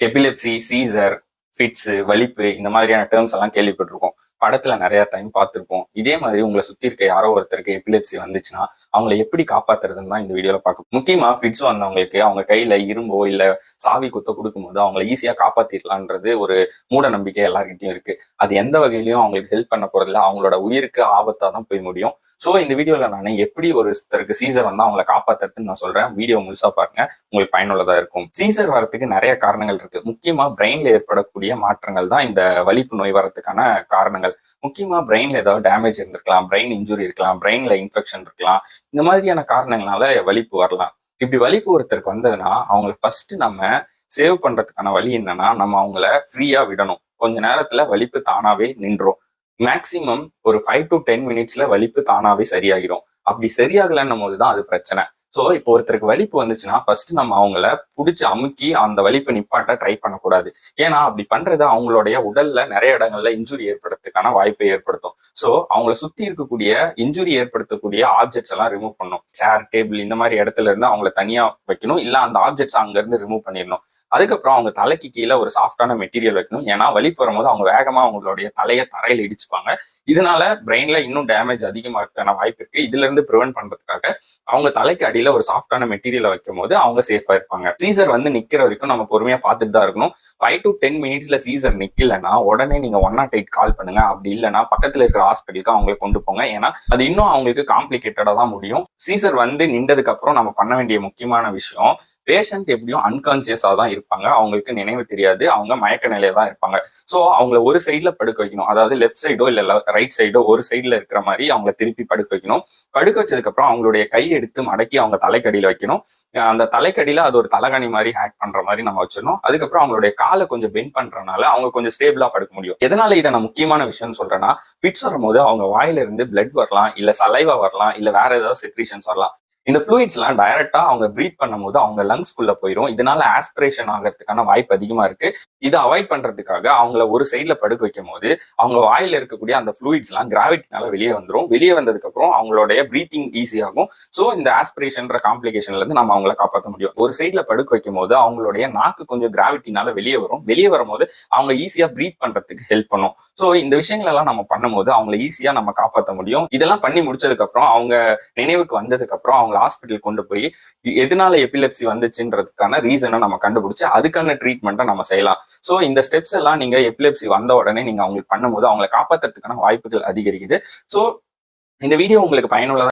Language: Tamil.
எபிலெப்சி சீசர் ஃபிட்ஸு வலிப்பு இந்த மாதிரியான டேர்ம்ஸ் எல்லாம் கேள்விப்பட்டிருக்கோம். படத்துல நிறைய டைம் பார்த்துருப்போம். இதே மாதிரி உங்களை சுத்தி இருக்க யாரோ ஒருத்தருக்கு எபிலெப்சி வந்துச்சுன்னா அவங்கள எப்படி காப்பாத்துறதுன்னு தான் இந்த வீடியோல பார்க்க முக்கியமா ஃபிட்ஸ் வந்தவங்களுக்கு அவங்க கையில இரும்போ இல்ல சாவி குத்த கொடுக்கும்போது அவங்கள ஈஸியா காப்பாத்திடலான்றது ஒரு மூட நம்பிக்கை எல்லாருக்கிட்டையும் இருக்கு. அது எந்த வகையிலயும் அவங்களுக்கு ஹெல்ப் பண்ண போறதுல அவங்களோட உயிருக்கு ஆபத்தா தான் போய் முடியும். சோ இந்த வீடியோல நான் எப்படி ஒருத்தருக்கு சீசர் வந்தா அவங்கள காப்பாத்துறதுன்னு நான் சொல்றேன். வீடியோ முழுசா பாருங்க. உங்களுக்கு பயனுள்ளதா இருக்கும். சீசர் வரதுக்கு நிறைய காரணங்கள் இருக்கு. முக்கியமா பிரெயின்ல ஏற்படக்கூடிய மாற்றங்கள் தான் இந்த வலிப்பு நோய் வரதுக்கான காரணங்கள் முக்கியமா பிரெயினில் ஏதாவது டேமேஜ் இருந்திருக்கலாம் பிரெயின் இன்ஜுரி இருக்கலாம் பிரெயினில் இன்ஃபெக்ஷன் இருக்கலாம். இந்த மாதிரியான காரணங்களால வலிப்பு வரலாம். இப்படி வலிப்பு ஒருத்தருக்கு வந்ததுன்னா அவங்கள ஃபர்ஸ்ட் நம்ம சேவ் பண்றதுக்கான வழி என்னன்னா நம்ம அவங்கள ஃப்ரீயா விடணும். கொஞ்ச நேரத்துல வலிப்பு தானாவே நின்றோம் மேக்சிமம் ஒரு ஃபைவ் டு டென் மினிட்ஸ்ல வலிப்பு தானாவே சரியாகிடும் அப்படி சரியாகலன்னும் போது தான் அது பிரச்சனை. ஸோ இப்போ ஒருத்தருக்கு வலிப்பு வந்துச்சுன்னா ஃபர்ஸ்ட் நம்ம அவங்கள பிடிச்சி அமுக்கி அந்த வலிப்பை நிப்பாட்ட ட்ரை பண்ணக்கூடாது. ஏன்னா அப்படி பண்றது அவங்களுடைய உடல்ல நிறைய இடங்கள்ல இன்ஜுரி ஏற்படுறதுக்கான வாய்ப்பை ஏற்படுத்தும். ஸோ அவங்கள சுத்தி இருக்கக்கூடிய இன்ஜுரி ஏற்படுத்தக்கூடிய ஆப்ஜெக்ட்ஸ் எல்லாம் ரிமூவ் பண்ணணும். சேர் டேபிள் இந்த மாதிரி இடத்துல இருந்து அவங்கள தனியா வைக்கணும். இல்ல அந்த ஆப்ஜெக்ட்ஸ் அங்க இருந்து ரிமூவ் பண்ணிடணும். அதுக்கப்புறம் அவங்க தலைக்கு கீழே ஒரு சாஃப்டான மெட்டீரியல் வைக்கணும். ஏன்னா வலி போது அவங்க வேகமா அவங்களுடைய தலையை தரையில இடிச்சுப்பாங்க. இதனால பிரெயின்ல இன்னும் டேமேஜ் அதிகமாகிறதுக்கான வாய்ப்பு இருக்கு. இதுல இருந்து ப்ரிவென்ட் பண்றதுக்காக அவங்க தலைக்கு அடியில ஒரு சாஃப்டான மெட்டீரியலை வைக்கும் போது அவங்க சேஃபா இருப்பாங்க. சீசர் வந்து நிக்கிற வரைக்கும் நம்ம பொறுமையா பார்த்துட்டு தான் இருக்கணும். ஃபைவ் டு டென் மினிட்ஸ்ல சீசர் நிக்கலன்னா உடனே நீங்க ஒன் நாட் எயிட் கால் பண்ணுங்க. அப்படி இல்லைன்னா பக்கத்துல இருக்கிற ஹாஸ்பிட்டலுக்கு அவங்களை கொண்டு போங்க. ஏன்னா அது இன்னும் அவங்களுக்கு காம்ப்ளிகேட்டடா தான் முடியும். சீசர் வந்து நின்றதுக்கு அப்புறம் நம்ம பண்ண வேண்டிய முக்கியமான விஷயம் பேஷண்ட் எப்படியும் அன்கான்சியஸா தான் இருப்பாங்க. அவங்களுக்கு நினைவு தெரியாது. அவங்க மயக்க நிலையில தான் இருப்பாங்க. ஸோ அவங்கள ஒரு சைட்ல படுக்க வைக்கணும். அதாவது லெஃப்ட் சைடோ இல்ல ரைட் சைடோ ஒரு சைட்ல இருக்கிற மாதிரி அவங்கள திருப்பி படுக்க வைக்கணும். படுக்க வச்சதுக்கு அப்புறம் அவங்களுடைய கை எடுத்து மடக்கி அவங்க தலைக்கடியில வைக்கணும். அந்த தலைக்கடியில அது ஒரு தலைகணி மாதிரி ஹேக் பண்ற மாதிரி நம்ம வச்சிடணும். அதுக்கப்புறம் அவங்களுடைய காலை கொஞ்சம் பெண்ட் பண்றதுனால அவங்க கொஞ்சம் ஸ்டேபிளா படுக்க முடியும். எதனால இதை நான் முக்கியமான விஷயம்னு சொல்றேன்னா பிட்ஸ் வரும்போது அவங்க வாயில இருந்து பிளட் வரலாம் இல்ல சலைவா வரலாம் இல்ல வேற ஏதாவது செக்ரீஷன்ஸ் வரலாம். இந்த ஃப்ளூயிட்ஸ்லாம் டைரக்டா அவங்க ப்ரீத் பண்ணும்போது அவங்க லங்ஸ்குள்ள போயிடும் இதனால ஆஸ்பிரேஷன் ஆகிறதுக்கான வாய்ப்பு அதிகமா இருக்கு. இதை அவாய்ட் பண்றதுக்காக அவங்கள ஒரு சைட்ல படுக்க வைக்கும் போது அவங்க வாயில இருக்கக்கூடிய அந்த ஃப்ளூயிட்ஸ்லாம் கிராவிட்டினால வெளியே வந்துடும் வெளியே வந்ததுக்கு அப்புறம் அவங்களுடைய ப்ரீத்திங் ஈஸி ஆகும். ஸோ இந்த ஆஸ்பிரேஷன்ற காம்ப்ளிகேஷன்ல இருந்து நம்ம அவங்கள காப்பாற்ற முடியும். ஒரு சைட்ல படுக்க வைக்கும் போது அவங்களுடைய நாக்கு கொஞ்சம் கிராவிட்டினால வெளியே வரும். வெளியே வரும்போது அவங்க ஈஸியா ப்ரீத் பண்றதுக்கு ஹெல்ப் பண்ணும். ஸோ இந்த விஷயங்கள் எல்லாம் நம்ம பண்ணும்போது அவங்கள ஈஸியா நம்ம காப்பாற்ற முடியும். இதெல்லாம் பண்ணி முடிச்சதுக்கு அப்புறம் அவங்க நினைவுக்கு வந்ததுக்கு அப்புறம் அவங்க ஹாஸ்பிட்டல் கொண்டு போய் எதனால எபிலெப்சி வந்துச்சுன்றதுக்கான ரீசனை நம்ம கண்டுபிடிச்சு அதுக்கான ட்ரீட்மெண்ட்டை நம்ம செய்யலாம். ஸோ இந்த ஸ்டெப்ஸ் எல்லாம் நீங்க எபிலெப்சி வந்த உடனே நீங்க அவங்களுக்கு பண்ணும்போது அவங்களை காப்பாத்துறதுக்கான வாய்ப்புகள் அதிகரிக்குது. ஸோ இந்த வீடியோ உங்களுக்கு பயனுள்ளதா